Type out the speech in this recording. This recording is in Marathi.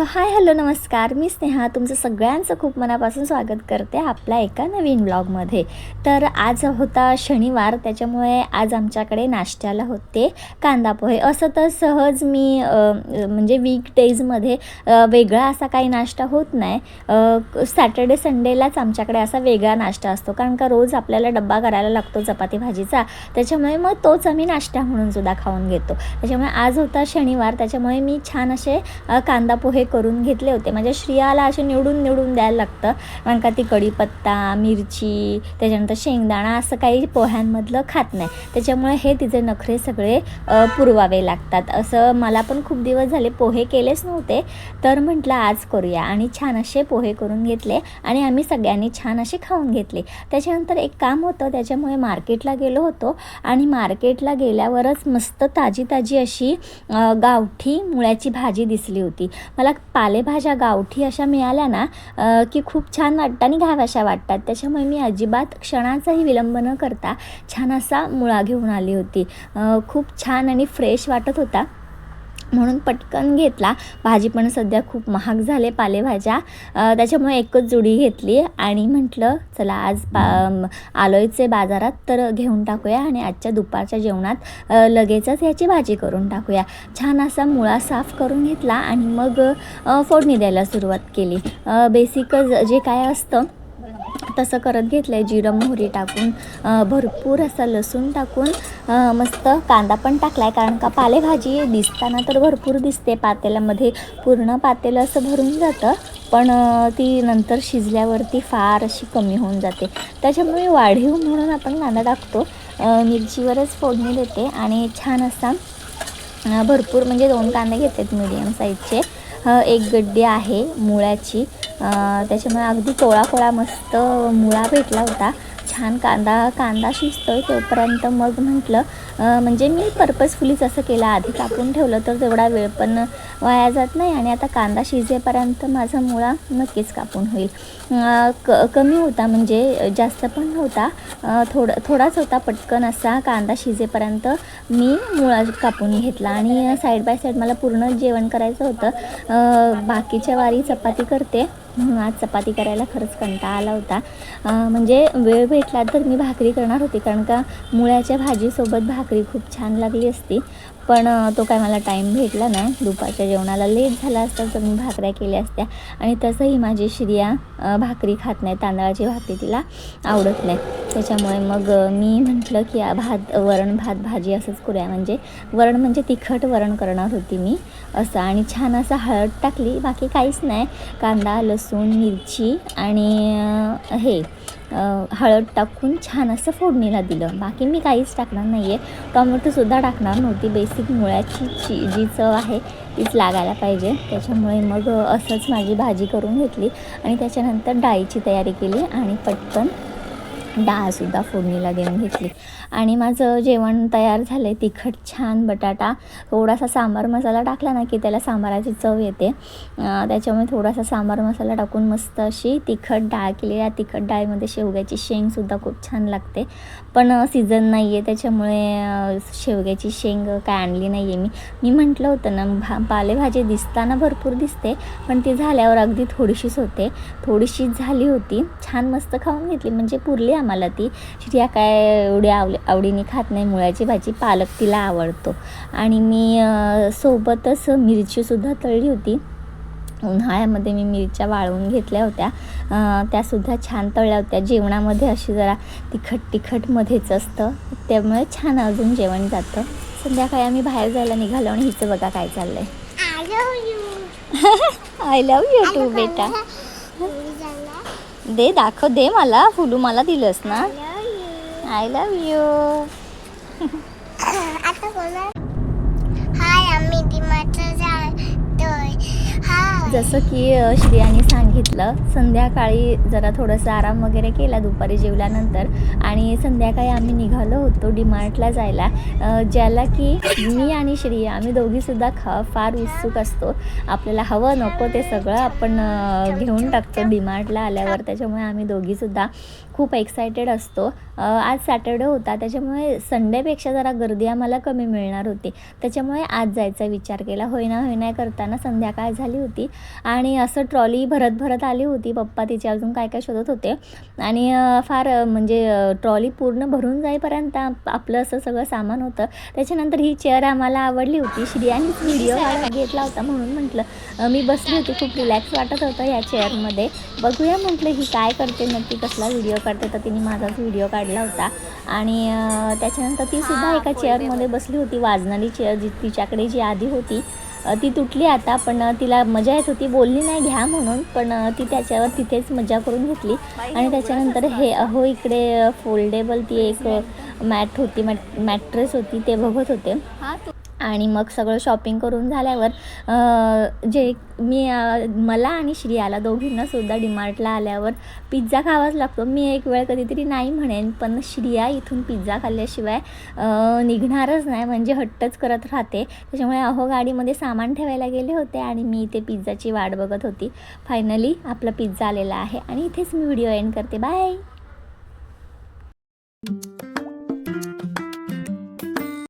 सो हाय हॅलो नमस्कार. मी स्नेहा. तुमचं सगळ्यांचं खूप मनापासून स्वागत करते आपल्या एका नवीन ब्लॉगमध्ये. तर आज होता शनिवार त्याच्यामुळे आज आमच्याकडे नाश्त्याला होते कांदा पोहे. असं तर सहज मी म्हणजे वीक डेजमध्ये वेगळा असा काही नाश्ता होत नाही. सॅटर्डे संडेलाच आमच्याकडे असा वेगळा नाश्ता असतो. कारण का रोज आपल्याला डब्बा करायला लागतो चपाती भाजीचा. त्याच्यामुळे मग तोच आम्ही नाश्ता म्हणून सुद्धा खाऊन घेतो. त्याच्यामुळे आज होता शनिवार. त्याच्यामुळे मी छान असे कांदा पोहे करून घेतले होते. म्हणजे श्रियाला असे निवडून निवडून द्यायला लागतं. कारण का ती कढीपत्ता मिरची त्याच्यानंतर शेंगदाणा असं काही पोह्यांमधलं खात नाही. त्याच्यामुळे हे तिचे नखरे सगळे पुरवावे लागतात. असं मला पण खूप दिवस झाले पोहे केलेच नव्हते. तर म्हटलं आज करूया. आणि छान असे पोहे करून घेतले. आणि आम्ही सगळ्यांनी छान असे खाऊन घेतले. त्याच्यानंतर एक काम होतं. त्याच्यामुळे मार्केटला गेलो होतो. आणि मार्केटला गेल्यावरच मस्त ताजी ताजी अशी गावठी मुळ्याची भाजी दिसली होती. मला पालेभाज्या गावठी अशा मिळाल्या ना की खूप छान वाटतं आणि घ्याव्याशा वाटतात. त्याच्यामुळे मी अजिबात क्षणाचाही विलंब न करता छान असा मुळा घेऊन आली होती. खूप छान आणि फ्रेश वाटत होता. म्हणून पटकन घेतला. भाजी पण सध्या खूप महाग झाले पालेभाज्या. त्याच्यामुळे एकच जुडी घेतली आणि म्हटलं चला आज पा आलोयचे बाजारात तर घेऊन टाकूया आणि आजच्या दुपारच्या जेवणात लगेचच याची भाजी करून टाकूया. छान असा मुळा साफ करून घेतला आणि मग फोडणी द्यायला सुरुवात केली. बेसिकच जे काय असतं तसं करत घेतलं आहे जिरं मोहरी टाकून भरपूर असं लसूण टाकून मस्त कांदा पण टाकला आहे कारण का पालेभाजी दिसताना तर भरपूर दिसते पातेल्यामध्ये पूर्ण पातेलं असं भरून जातं पण ती नंतर शिजल्यावरती फार अशी कमी होऊन जाते. त्याच्यामुळे वाढीव म्हणून आपण कांदा टाकतो. मिरचीवरच फोडणी देते आणि छान असा भरपूर म्हणजे दोन कांदे घेतात मीडियम साईजचे एक गड्डी आहे मुळ्याची त्याच्यामुळे अगदी कोळा कोळा मस्त मुळा भेटला होता. छान कांदा कांदा शिजतो तोपर्यंत मग म्हटलं म्हणजे मी पर्पजफुलीच असं केलं आधी कापून ठेवलं तर तेवढा वेळ पण वाया जात नाही आणि आता कांदा शिजेपर्यंत माझा मुळा नक्कीच कापून होईल. क कमी होता म्हणजे जास्त पण नव्हता. थोडं थोडाच होता पटकन असा कांदा शिजेपर्यंत मी मुळा कापून घेतला आणि साईड बाय साईड मला पूर्ण जेवण करायचं होतं. बाकीच्या वारी चपाती करते. म्हणून आज चपाती करायला खरंच कंटाळा आला होता. म्हणजे वेळ भेटला तर मी भाकरी करणार होती कारण का मुळ्याच्या भाजीसोबत भाकरी खूप छान लागली असती. पण तो काय मला टाईम भेटला नाही दुपारच्या जेवणाला लेट झाला असता तर मी भाकऱ्या केल्या असत्या. आणि तसंही माझी श्रिया भाकरी खात नाही तांदळाची भाकरी तिला आवडत नाही. त्याच्यामुळे मग मी म्हटलं की भात वरण भात भाजी असंच करूया. म्हणजे वरण म्हणजे तिखट वरण करणार होती मी असं. आणि छान असं हळद टाकली बाकी काहीच नाही. कांदा लसूण मिरची आणि हे हळद टाकून छान असं फोडणीला दिलं. बाकी मी काहीच टाकणार नाही आहे टॉमॅटोसुद्धा टाकणार नव्हती. बेसिक मुळ्याची ची जी चव आहे तीच लागायला पाहिजे. त्याच्यामुळे मग असंच माझी भाजी करून घेतली आणि त्याच्यानंतर डाळीची तयारी केली आणि पटकन डाळसुद्धा फोडणीला देऊन घेतली. आणि माझं जेवण तयार झालं आहे तिखट छान बटाटा थोडासा सांबार मसाला टाकला ना की त्याला सांबाराची चव येते. त्याच्यामुळे थोडासा सांबार मसाला टाकून मस्त अशी तिखट डाळ केली. या तिखट डाळीमध्ये शेवग्याची शेंगसुद्धा खूप छान लागते. पण सीझन नाही आहे त्याच्यामुळे शेवग्याची शेंग काय आणली नाही आहे मी. मी म्हटलं होतं ना भा पालेभाजी दिसताना भरपूर दिसते पण ती झाल्यावर अगदी थोडीशीच होते. थोडीशीच झाली होती. छान मस्त खाऊन घेतली. म्हणजे पुरली आम्हाला ती. श्रिया काय एवढी आवड आवडीने खात नाही. मुळ्याची भाजी पालक तिला आवडतो. आणि मी सोबतच मिरचीसुद्धा तळली होती. उन्हाळ्यामध्ये मी मिरच्या वाळवून घेतल्या होत्या. त्यासुद्धा छान तळल्या होत्या. जेवणामध्ये अशी जरा तिखट तिखटमध्येच असतं. त्यामुळे छान अजून जेवण जातं. संध्याकाळी आम्ही बाहेर जायला निघालो आणि हिचं बघा काय चाललंय. आय लव्ह यू टू बेटा. दे दाखव दे मला. फुलू मला दिलंस ना. आय लव्ह यू आता बोला हाय आम्ही जसं की अ, श्रियाने सांगितलं संध्याकाळी जरा थोडंसं आराम वगैरे केला दुपारी जेवल्यानंतर आणि संध्याकाळी आम्ही निघालो होतो डीमार्टला जायला. ज्याला की मी आणि श्रिया आम्ही दोघीसुद्धा ख फार उत्सुक असतो. आपल्याला हवं नको ते सगळं आपण घेऊन टाकतो डीमार्टला आल्यावर. त्याच्यामुळे आम्ही दोघीसुद्धा खूप एक्सायटेड असतो. आज सॅटर्डे होता त्याच्यामुळे संडेपेक्षा जरा गर्दी आम्हाला कमी मिळणार होती. त्याच्यामुळे आज जायचा विचार केला. होईना होईना करताना संध्याकाळ झाली होती. आणि असं ट्रॉली भरत भरत आली होती. पप्पा तिचे अजून काय काय शोधत होते. आणि फार म्हणजे ट्रॉली पूर्ण भरून जाईपर्यंत आपलं असं सगळं सामान होतं. त्याच्यानंतर ही चेअर आम्हाला आवडली होती. श्रियानीच व्हिडिओ घेतला होता म्हणून म्हटलं मी बसली होती. खूप रिलॅक्स वाटत होतं या चेअरमध्ये बघूया म्हटलं ही काय करते नक्की कसला व्हिडिओ काढते तर तिने माझाच व्हिडिओ काढला होता. आणि त्याच्यानंतर ती सुद्धा एका चेअरमध्ये बसली होती. वाजणारी चेअर जी तिच्याकडे जी आधी होती. ती तुटली आता पण तिला मजा येत होती. बोलली नाही घ्या म्हणून पण ती त्याच्यावर तिथेच मजा करून घेतली. आणि त्याच्यानंतर हे अहो इकडे फोल्डेबल ती एक मॅट होती मॅट मॅट्रेस होती ते बघत होते. आणि मग सगळं शॉपिंग करून झाल्यावर जे मी मला आणि श्रियाला दोघींनासुद्धा डिमार्टला आल्यावर पिझ्झा खावाच लागतो. मी एक वेळ कधीतरी नाही म्हणेन पण श्रिया इथून पिझ्झा खाल्ल्याशिवाय निघणारच नाही. म्हणजे हट्टच करत राहते. त्याच्यामुळे अहो गाडीमध्ये सामान ठेवायला गेले होते आणि मी इथे पिझ्झाची वाट बघत होती. फायनली आपला पिझ्झा आलेला आहे. आणि इथेच मी व्हिडिओ एंड करते. बाय